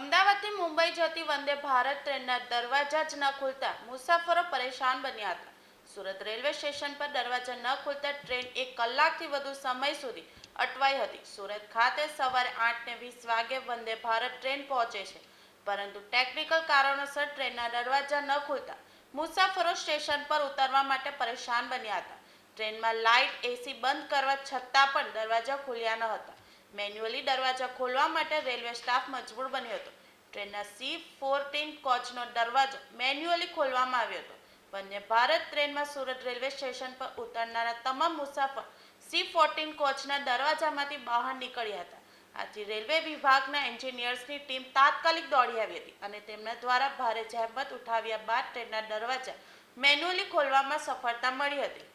મુંબઈ જતી વંદે ભારત ટ્રેનના દરવાજા જ ન ખુલતા મુસાફરો પરેશાન બન્યા હતા. સુરત રેલવે સ્ટેશન પર દરવાજા ન ખુલતા ટ્રેન એક કલાકથી વધુ સમય સુધી અટવાઈ હતી. સુરત ખાતે સવારે આઠ ને વીસ વાગે વંદે ભારત ટ્રેન પહોંચે છે. પરંતુ ટેકનિકલ કારણોસર ટ્રેનના દરવાજા ન ખુલતા મુસાફરો સ્ટેશન પર ઉતરવા માટે પરેશાન બન્યા હતા. ટ્રેનમાં લાઇટ, એસી બંધ કરવા છતાં પણ દરવાજા ખુલ્યા ન હતા. મેન્યુઅલી દરવાજા ખોલવા માટે રેલવે સ્ટાફ મજબૂર બન્યો હતો. ટ્રેનના સી ફોર્ટીન કોચનો દરવાજો મેન્યુઅલી ખોલવામાં આવ્યો હતો. વંદે ભારત ટ્રેનમાં સુરત રેલવે સ્ટેશન પર ઉતરનારા તમામ મુસાફર સી ફોર્ટીન કોચના દરવાજામાંથી બહાર નીકળ્યા હતા. આથી રેલવે વિભાગના એન્જિનિયર્સની ટીમ તાત્કાલિક દોડી આવી હતી અને તેમના દ્વારા ભારે જહેમત ઉઠાવ્યા બાદ ટ્રેનના દરવાજા મેન્યુઅલી ખોલવામાં સફળતા મળી હતી.